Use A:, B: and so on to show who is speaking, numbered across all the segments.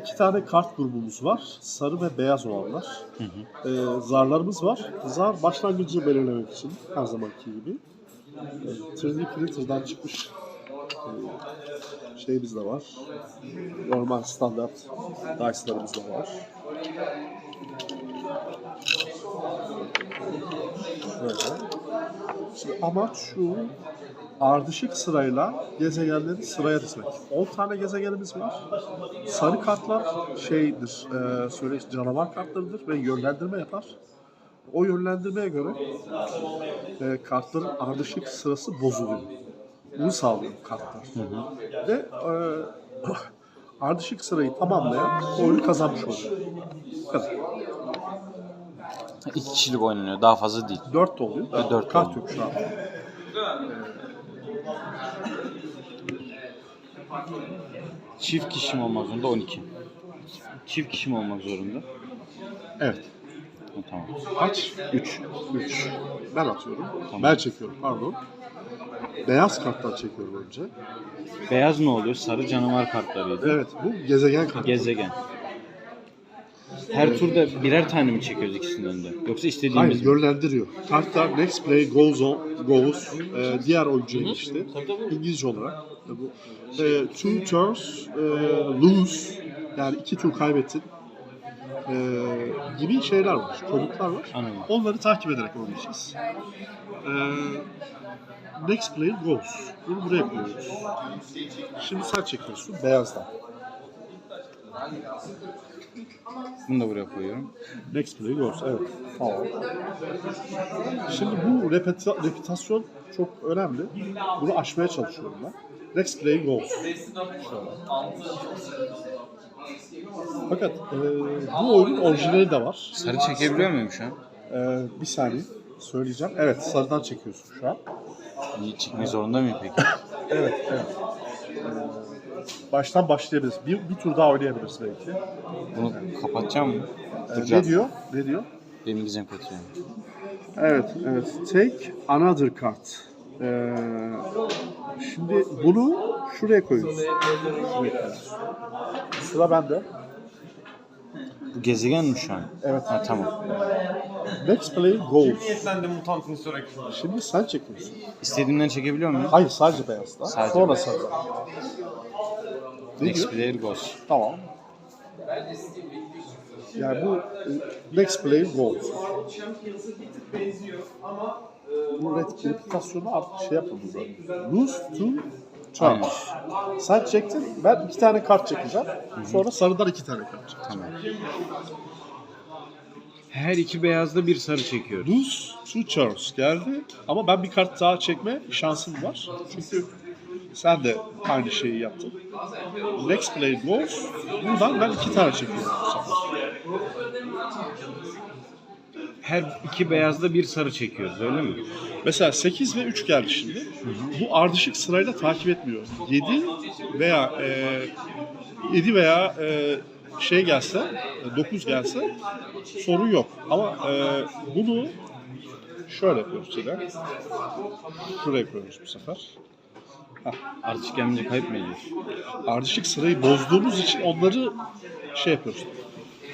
A: İki tane kart grubumuz var. Sarı ve beyaz olanlar. Ee, zarlarımız var. Zar başlangıcı belirlemek için her zamanki gibi. Ee, 3D printer'dan çıkmış ee, şeyimiz de var. Normal standart dice'larımız da var. Böyle. Şimdi amaç şu, ardışık sırayla gezegenleri sıraya dizmek. 10 tane gezegenimiz var. Sarı kartlar şeydir, e, söyle canavar kartlarıdır ve yönlendirme yapar. O yönlendirmeye göre e, kartların ardışık sırası bozuluyor. Bunu sağlıyor kartlar. Ve e, ardışık sırayı tamamlayan oyunu kazanmış oluyor. Kadar.
B: İki kişilik oynanıyor. Daha fazla değil.
A: 4 de oluyor.
B: Ve dört
A: kart yok şu an.
B: Çift kişi mi olmak zorunda? 12. Çift kişi mi olmak zorunda?
A: Evet.
B: Ha, tamam.
A: Kaç? 3. 3. Ben atıyorum. Ben çekiyorum pardon. Beyaz karttan çekiyorum önce.
B: Beyaz ne oluyor? Sarı canavar kartlarıydı.
A: Evet bu gezegen kartı.
B: Gezegen. Her turda birer tane mi çekiyoruz ikisinden de? Yoksa
A: Hayır
B: istediğimiz mi?
A: yönlendiriyor. Kartlar next play goes on goes e, diğer oyuncuya geçti. İngilizce olarak. E, bu e, two turns e, lose yani iki tur kaybettin e, gibi şeyler var. Komutlar var.
B: Anladım.
A: Onları takip ederek oynayacağız. E, next play goes. Bunu buraya koyuyoruz. Şimdi sen çekiyorsun beyazdan.
B: Bunu da buraya koyuyorum.
A: Next play goes. Evet. Tamam. Şimdi bu repeta- repitasyon çok önemli. Bunu aşmaya çalışıyorum ben. Next play goes. Fakat e, bu oyunun orijinali de var.
B: Sarı çekebiliyor muyum şu an?
A: E, bir saniye söyleyeceğim. Evet sarıdan çekiyorsun şu an.
B: İyi çekmek zorunda mıyım peki?
A: Evet, evet. E, baştan başlayabiliriz. Bir, bir tur daha oynayabiliriz belki.
B: Bunu kapatacağım mı?
A: E,
B: Duracağım.
A: ne diyor? Ne diyor?
B: Benim İngilizcem kötü yani.
A: Evet, evet. Take another card. Ee, şimdi bunu şuraya koyuyoruz. Şuraya koyuyoruz. Sıra bende.
B: Bu gezegen mi şu an?
A: Evet.
B: Ha tamam.
A: Next play goes.
C: Niyetlendi mutant insurrection.
A: Şimdi sen çekiyorsun.
B: İstediğimden çekebiliyor muyum?
A: Hayır sadece beyazda.
B: Sadece
A: Sonra
B: beyaz.
A: sarıda. Ne
B: Next
A: diyor?
B: player goes.
A: Tamam. Yani bu e, next play goes.
C: Champions'ı bir tık benziyor ama
A: Bu ret- reputasyonu artık şey yapıldı zaten. Lose to charge. Sen çektin, ben iki tane kart çekeceğim. Sonra sarıdan iki tane kart çekeceğim.
B: Tamam. Her iki beyazda bir sarı çekiyoruz.
A: Lose to Charles geldi ama ben bir kart daha çekme şansım var. Çünkü sen de aynı şeyi yaptın. Next play goes. Buradan ben iki tane çekiyorum bu sefer.
B: Her iki beyazda bir sarı çekiyoruz öyle mi?
A: Mesela 8 ve 3 geldi şimdi. Bu ardışık sırayla takip etmiyor. 7 veya e, 7 veya e, şey gelse, 9 gelse sorun yok. Ama e, bunu şöyle yapıyoruz yine. Şuraya koyuyoruz bu sefer.
B: Gelince kayıp mı ediyoruz?
A: ardışık sırayı bozduğumuz için onları şey yapıyoruz.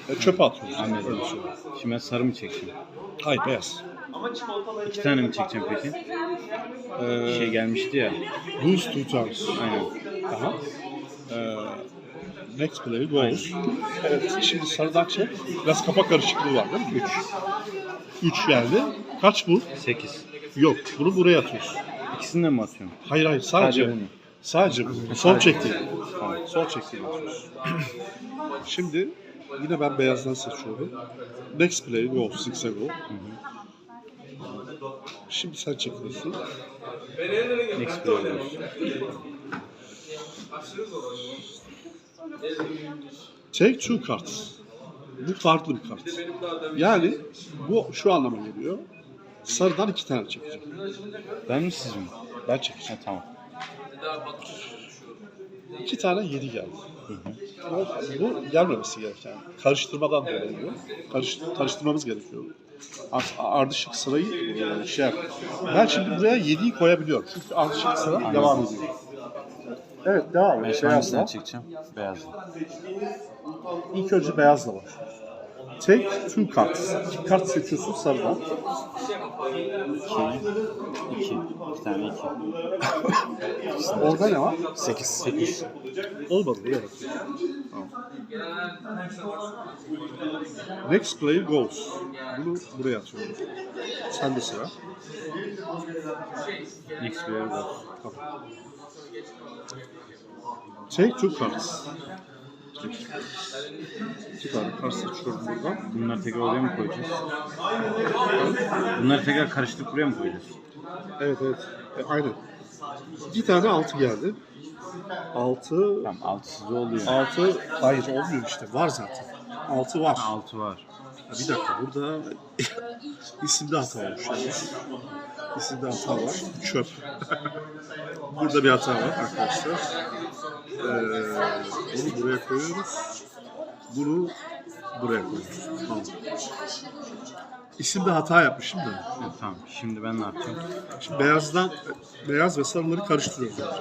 A: E, çöpe atıyoruz.
B: Anladım.
A: Öyle söyleyeyim.
B: Şimdi ben sarı mı çekeceğim?
A: Hayır beyaz.
C: ama çikolataları
B: İki tane mi çekeceğim peki?
A: Ee,
B: Şey gelmişti ya.
A: lose two times.
B: Aynen.
A: Aha. Ee, next play goes. Evet, şimdi sarıdan çek. Biraz kafa karışıklığı var değil mi? 3. 3 geldi. Kaç bu?
B: Sekiz.
A: Yok. Bunu buraya atıyorsun.
B: İkisini de mi atıyorum?
A: Hayır hayır sadece.
B: Sadece bunu.
A: Sadece bu. Sol çektiğin. Sol çektiğin atıyorsun. Şimdi yine ben beyazdan seçiyorum. Next play goes. Six'e go. Şimdi sen çekiyorsun.
B: Next goes.
A: Take two cards. Bu farklı bir kart. Yani bu şu anlama geliyor. Sarıdan iki tane çekeceğim.
B: Ben mi siz mi?
A: Ben çekeceğim.
B: Ha, tamam.
A: İki tane yedi geldi. Bu, bu gelmemesi gereken. Karıştırmadan dolayı. Karış, karıştırmamız gerekiyor. Ardışık sırayı e, şey yap. Ben şimdi buraya 7'yi koyabiliyorum. Çünkü ardışık sıra devam ediyor. Evet devam
B: Ben
A: et.
B: şu hangisini çekeceğim? Beyazla.
A: İlk önce beyazla başlıyoruz. Take two cards. İki kart seçiyorsun sarıdan.
B: İki. İki. İki tane iki.
A: Orada ne var?
B: Sekiz. Sekiz.
A: Olmadı. Evet. Tamam. Next player goes. Bunu buraya atıyorum. Sen de sıra.
B: Next player goes.
A: Tamam. Take two cards. İki tane kart seçiyorum buradan.
B: Bunları tekrar oraya mı koyacağız? Bunları tekrar karıştırıp buraya mı koyacağız?
A: Evet evet. E, aynen. Bir tane altı geldi. Altı...
B: Tamam altı sizde oluyor.
A: Altı... Hayır olmuyor işte. Var zaten. Altı var.
B: Altı var.
A: Ya bir dakika burada isimde hata olmuş. İsimde hata var. Çöp. burada bir hata var arkadaşlar. Ee, bunu buraya koyuyoruz. Bunu buraya koyuyoruz. Tamam. İsimde hata yapmışım da.
B: Evet, tamam. Şimdi ben ne yapacağım?
A: Şimdi beyazdan beyaz ve sarıları karıştırıyoruz önce.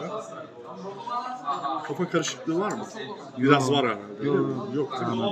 A: Kafa karışıklığı var mı? Biraz var herhalde. Yok değil mi?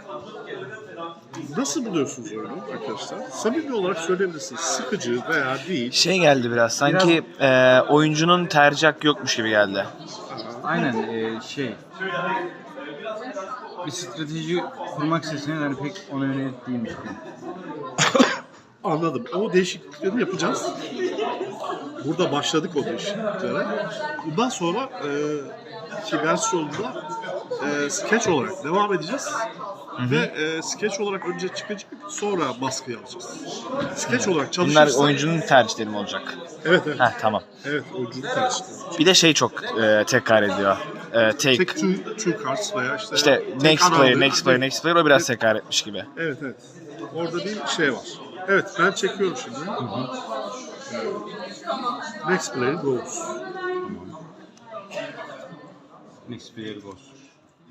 A: Nasıl buluyorsunuz oyunu arkadaşlar? Samimi olarak söyleyebilirsiniz. Sıkıcı veya değil.
D: Şey geldi biraz sanki e, oyuncunun tercih hakkı yokmuş gibi geldi.
B: Aynen e, şey. Bir strateji kurmak isteseniz hani pek ona yönelik değilmiş gibi.
A: Anladım. O değişiklikleri yapacağız. Burada başladık o değişikliklere. Bundan sonra e, ki versiyonda e, sketch olarak devam edeceğiz. Ve e, sketch olarak önce çıkacak, sonra baskıya alacağız. Sketch olarak
D: Bunlar
A: çalışırsak...
D: oyuncunun tercihleri mi olacak?
A: Evet, evet.
D: Heh tamam.
A: Evet, oyuncunun tercihleri.
D: Bir de şey çok e, tekrar ediyor. E, take,
A: Take two, two cards veya işte...
D: işte next player, next player, next player o biraz tekrar etmiş gibi.
A: Evet, evet. Orada bir şey var. Evet, ben çekiyorum şimdi. Next player goes.
B: Next player goes.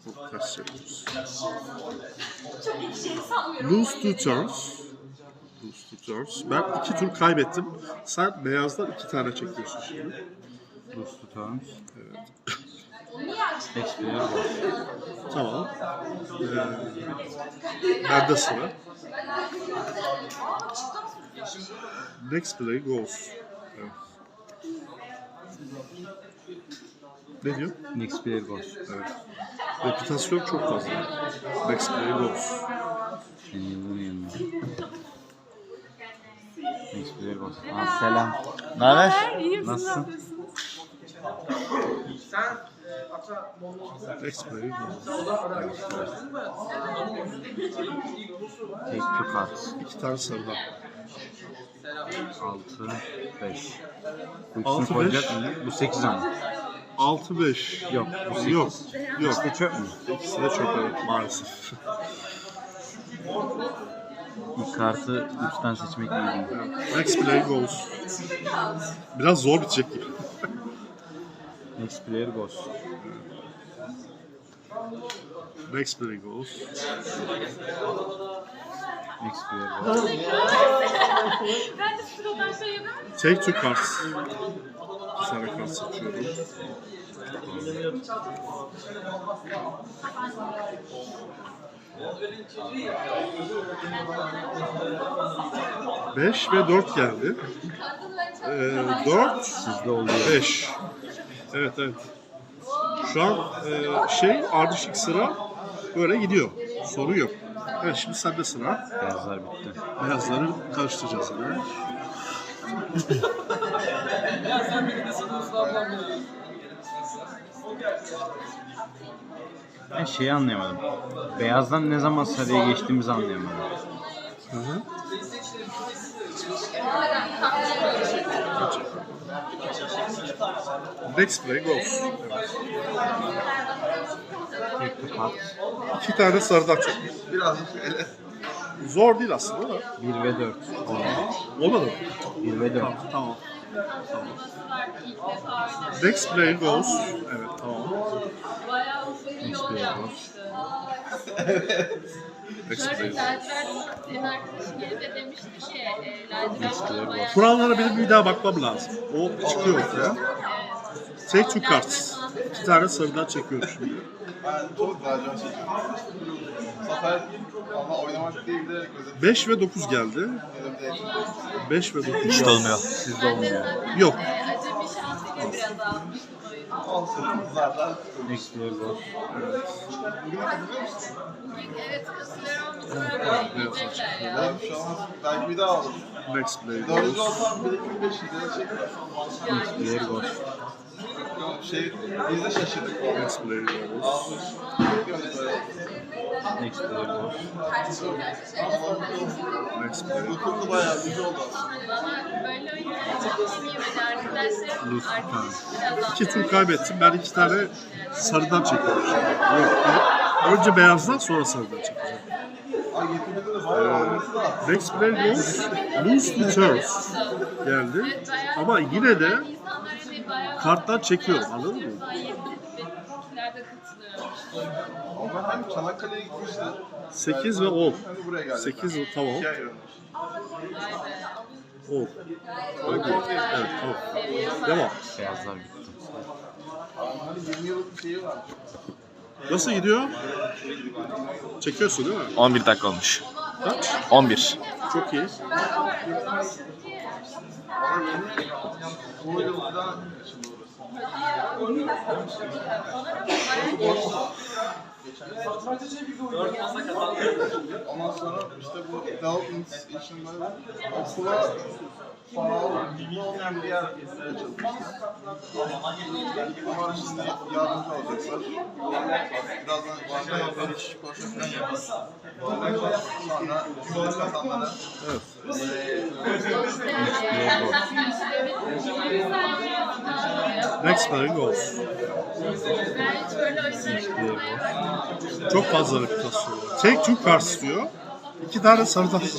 A: Bu ters çeviriyoruz. Lose two turns. Lose two turns. Ben iki tur kaybettim. Sen beyazdan iki tane çekiyorsun şimdi.
B: Lose two turns. Next player goes.
A: Tamam. Ee, bende sıra. Next play goes. Evet. Ne diyor?
B: Next player goes.
A: Evet. Reputasyon çok fazla. Next play goes.
B: Senin yıldığın yanına. Goes. Aa, selam.
D: Ne haber?
B: Nasılsın?
A: Next play goes.
B: Take two cards.
A: İki tane sarıdan.
B: 6, 5. Bu
A: Altı,
B: ikisini koyacak
A: beş.
B: Bu 8 ama.
A: 6-5.
B: Yok, bu.
A: Yok. Yok.
B: İşte çöp mü?
A: İkisi de çok evet maalesef.
B: İlk kartı 3'ten seçmek iyi değil.
A: Next play goes. Biraz zor bitecek gibi.
B: Next player goes.
A: Next play goes.
B: Next player goes.
E: Ben de sıradan şey yedim.
A: Take two cards. Kart seçiyorum. Beş ve dört geldi. Ee, dört,
B: Sizde oluyor.
A: beş. Evet evet. Şu an e, şey ardışık sıra böyle gidiyor. Sorun yok. Evet şimdi sende sıra.
B: Beyazlar bitti.
A: Beyazları karıştıracağız yine.
B: Ben şeyi anlayamadım. Beyazdan ne zaman sarıya geçtiğimizi anlayamadım.
A: Hı hı. Next play
B: tukat.
A: İki tane sarıdan çok. Birazcık öyle. Zor değil aslında ama.
B: 1 ve 4.
A: Olmadı mı?
B: 1 ve 4.
A: Tamam.
E: Defa oynadım.
A: Next play goes. Evet tamam.
E: Bir yol yapmıştı.
A: Next
E: Şöyle
A: play.
E: lacivert senin arkadaşın gelip de demişti ki e, lacivert bayağı...
A: Kurallara benim bir daha bakmam lazım. O çıkıyor ortaya. Take two cards. İki tane sarıdan çekiyorum şimdi.
F: Ben çok lacivert çekiyorum. Bu sefer ama oynamak değil de gözüm
A: 5 ve 9 geldi.
F: elimde
A: 5 ve 9.
D: Hiç de olmuyor.
B: Sizde olmuyor.
A: Yok.
E: Acemi şansıyla biraz
F: olsun. Zaten
B: Next player goes.
E: Evet katılıyorum. Sonra bekleyecekler ya.
F: ben şu an belki bir daha alırım.
A: Next play
F: Dördüncü olsam.
B: Next
F: Şey, biz de şaşırdık.
A: Next play goes.
B: Next player goes.
A: Next play.
F: Dokundu bayağı güzel oldu aslında.
E: Bana böyle çok sevmiyor böyle arkadaşlarım.
A: İki tur kaybettim. Ben iki tane sarıdan çekiyorum. Yok. Önce beyazdan sonra sarıdan çekeceğim. Next play goes. Lose to turns. Geldi. Ama yine de
E: Hani
A: karttan çekiyorum, anladın mı?
F: Ama ben hem Çanakkale'ye gitmiştim.
A: 8 ve 10.
F: Hem de buraya geldim.
A: 8 ve tamam.
F: İki ay önce.
A: 10.
F: Böyle konu değil.
A: Evet tamam. Devam.
B: Beyazlar bitti.
F: Hani 20 yıllık bir şeyi var.
A: Nasıl gidiyor? Çekiyorsun değil mi?
D: 11 dakika olmuş.
A: Kaç?
D: 11.
A: Çok iyi.
F: Ondan sonra işte bu için böyle okula falan bilgi olmayan bir yer açılmış. Ama şimdi yardımcı olacaklar. Birazdan Van'da yapar, koşu falan yapar. Sonra cümle kazanlara
A: Next play goes. Çok fazla reputasyon. Take two cards diyor. İki tane
F: gidiyor.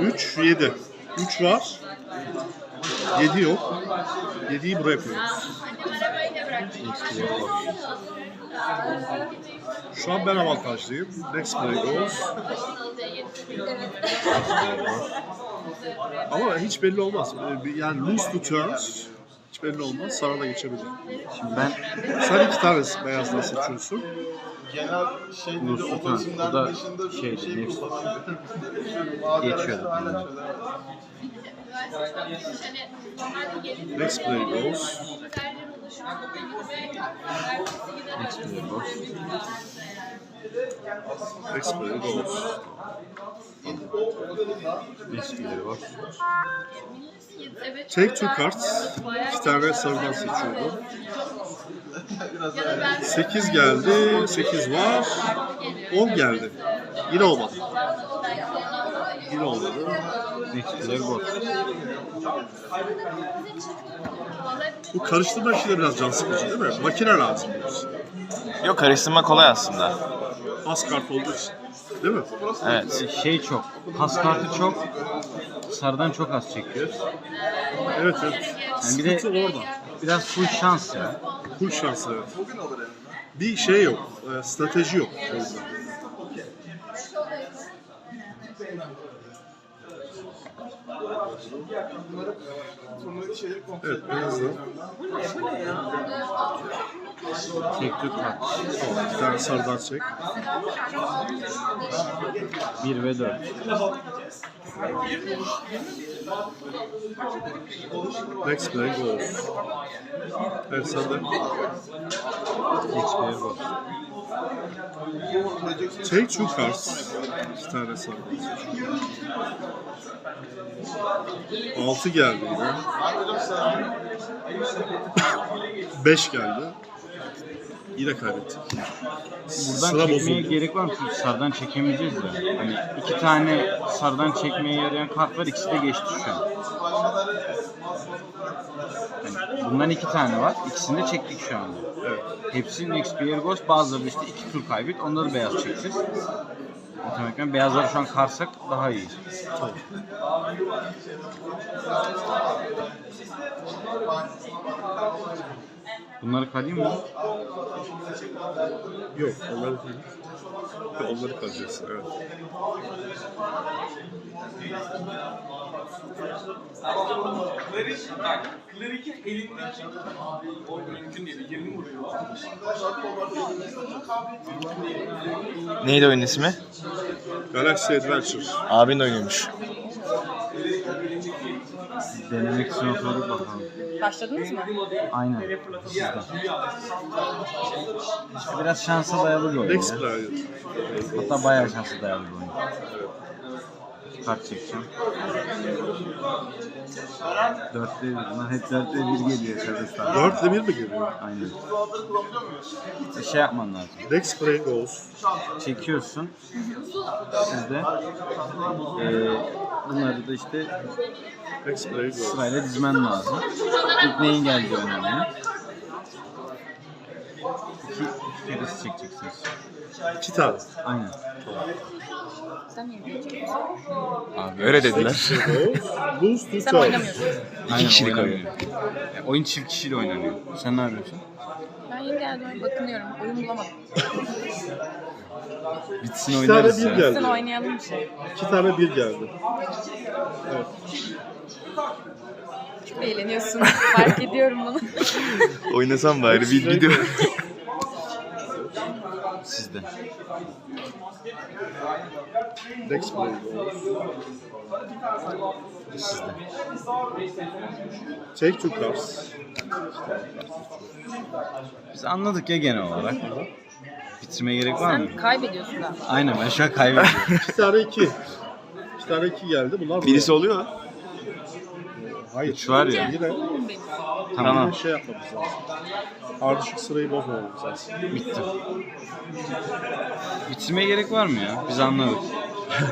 A: 3, 7. 3 var. 7 yok. 7'yi buraya koyuyoruz. Şu an ben avantajlıyım. Next play goes. Ama hiç belli olmaz. Yani lose to turns. Hiç belli olmaz. Sana da geçebilir.
B: Şimdi ben
A: Sen iki tane beyazdan seçiyorsun.
F: Genel şey dedi
B: Lus
F: o
B: tutan,
F: isimler
B: o da
F: dışında
B: şeydi,
F: şey
B: next.
F: kullanabilirim.
B: Geçiyordu.
A: Next play goes.
B: next player goes.
A: Goes.
B: Next player goes.
A: Take two cards. İki tane sarıdan seçiyorum.
F: Biraz daha
A: 8 geldi. 8 var. 10 geldi. Yine olmadı. Yine olmadı.
B: Player goes.
A: Bu karıştırma işi de biraz can sıkıcı değil mi? Makine lazım.
D: Yok karıştırma kolay aslında.
A: Az kart olduğu için. Değil mi?
D: Evet.
B: Şey çok. Pas kartı çok. Sarıdan çok az çekiyoruz.
A: Evet evet.
B: Yani bir de
A: Sıkıntı orada.
B: biraz full şans ya.
A: Full şans evet. Bir şey yok. e, Strateji yok.
F: kontrol
A: Evet beyazdan.
B: Tek tük kart.
A: İki tane sarıdan çek.
B: 1 ve 4.
A: Next play goes. Evet sen de.
B: Next player goes.
A: Take two cards. İki tane sarıdan seçiyorum. 6 geldi yine. 5 geldi. Yine kaybettik.
B: Buradan
A: Sıra
B: çekmeye
A: bozuldu.
B: gerek var mı? Çünkü sardan çekemeyeceğiz ya. Hani iki tane sardan çekmeye yarayan kart var. ikisi de geçti şu an. Yani bundan iki tane var. İkisini de çektik şu anda.
A: Evet.
B: Hepsi next player ghost. Bazıları işte iki tur kaybet. Onları beyaz çekeceğiz. Otomatikman beyazları şu an karsak daha iyi. Bunları karayım mı?
A: Yok onları değil. Onları kalacaksın evet.
C: Klerik, bak, Klerik'in elindeki o mümkün değil. 20 vuruyor.
D: Neydi oyunun ismi?
A: Galaxy Adventure.
D: Abin de oynuyormuş.
B: Denemek için oturduk bakalım.
G: Başladınız mı?
B: Aynen. Biraz şansa dayalı bir oyun ya. Hatta bayağı şansa dayalı bir oyun. Kart çekeceğim. Dörtte bir. Bunlar hep dörtte bir geliyor Kazakistan.
A: 4 ile 1 mi geliyor?
B: Aynen. Bir şey yapman lazım.
A: Next Play goes.
B: Çekiyorsun. Siz de eee bunları da işte
A: Play goes.
B: sırayla dizmen lazım. İlk neyin geldiği önemli. İki, iki çekeceksiniz.
A: 2 tane.
B: Aynen.
G: Sen niye?
B: Abi,
D: Öyle dediler.
A: Lose
G: Sen
A: turn.
G: oynamıyorsun.
B: Aynen,
D: kişilik
B: oynanıyor. Yani oyun çift kişiyle oynanıyor. Sen ne yapıyorsun?
G: Ben yeni geldim bakınıyorum. Oyun bulamadım.
B: Bitsin
A: 2 tane
B: oynarız
A: 1
B: ya.
A: geldi.
G: Sen oynayalım bir şey.
A: 2 tane 1 geldi. Evet.
G: Çok eğleniyorsun. Fark ediyorum bunu.
D: Oynasam bari bir video.
B: Sizde.
A: Next Play.
B: Sizde.
A: Take two cards.
B: Biz anladık ya genel olarak. Bitirmeye gerek var mı?
G: Sen kaybediyorsun da.
B: Aynen ben şu an kaybediyorum.
A: 2 tane 2. 2 tane 2 geldi. Bunlar
D: Birisi oluyor.
A: Hayır.
B: Üç var ya.
A: Yine,
B: tamam.
A: şey yapmamız lazım. Ardışık sırayı bozmamamız lazım.
B: Bitti. Bitirmeye gerek var mı ya? Biz anladık.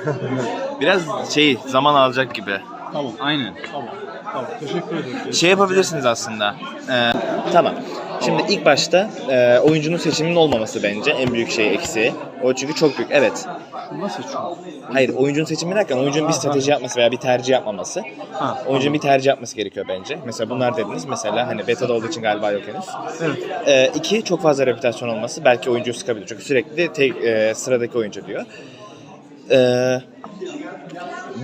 D: Biraz şey zaman alacak gibi.
A: Tamam.
B: Aynen.
A: Tamam. Tamam. Teşekkür ederim.
D: Şey yapabilirsiniz aslında. Ee, tamam. Şimdi ilk başta e, oyuncunun seçiminin olmaması bence en büyük şey eksiği. O çünkü çok büyük. Evet.
A: Nasıl çok?
D: Hayır, oyuncunun seçimi derken oyuncunun bir strateji yapması veya bir tercih yapmaması.
A: Ha.
D: Oyuncunun bir tercih yapması gerekiyor bence. Mesela bunlar dediniz. Mesela hani beta'da olduğu için galiba yok henüz.
A: Evet.
D: Ee, iki, çok fazla reputasyon olması belki oyuncuyu sıkabilir. Çünkü sürekli tek, e, sıradaki oyuncu diyor. Ee,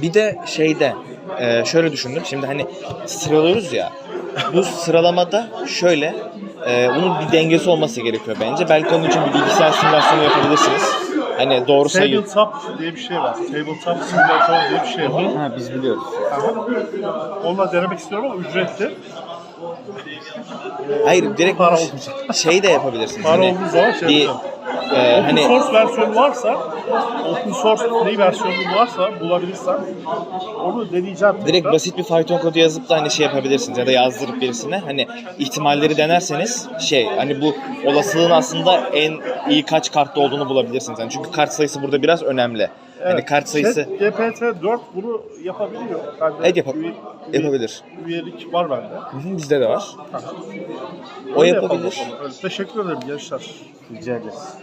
D: bir de şeyde e, şöyle düşündüm. Şimdi hani sıralıyoruz ya. Bu sıralamada şöyle e, bunun bir dengesi olması gerekiyor bence. Belki onun için bir bilgisayar simülasyonu yapabilirsiniz. Hani doğru sayı.
A: Tabletop diye bir şey var. Tabletop simülatör diye bir şey var.
B: Ha biz biliyoruz.
A: Onunla denemek istiyorum ama ücretli.
D: Hayır direkt
A: Para olmayacak.
D: şey de yapabilirsiniz.
A: Para
D: hani
A: olduğu zaman şey
D: bir, e,
A: Open
D: hani
A: source versiyonu varsa, open source free versiyonu varsa bulabilirsem onu deneyeceğim.
D: direkt
A: tekrar.
D: basit bir Python kodu yazıp da hani şey yapabilirsiniz ya da yazdırıp birisine hani ihtimalleri denerseniz şey hani bu olasılığın aslında en iyi kaç kartta olduğunu bulabilirsiniz. Yani çünkü kart sayısı burada biraz önemli. Hani
A: Evet,
D: kart sayısı
A: GPT-4 bunu yapabiliyor. Bende
D: Evet, yapa-
A: üye-
D: yapabilir.
A: Üyelik var bende.
D: Hı hı, bizde de var. O
A: Öyle yapalım
D: yapabilir.
A: Evet, teşekkür ederim gençler.
B: Rica ederiz.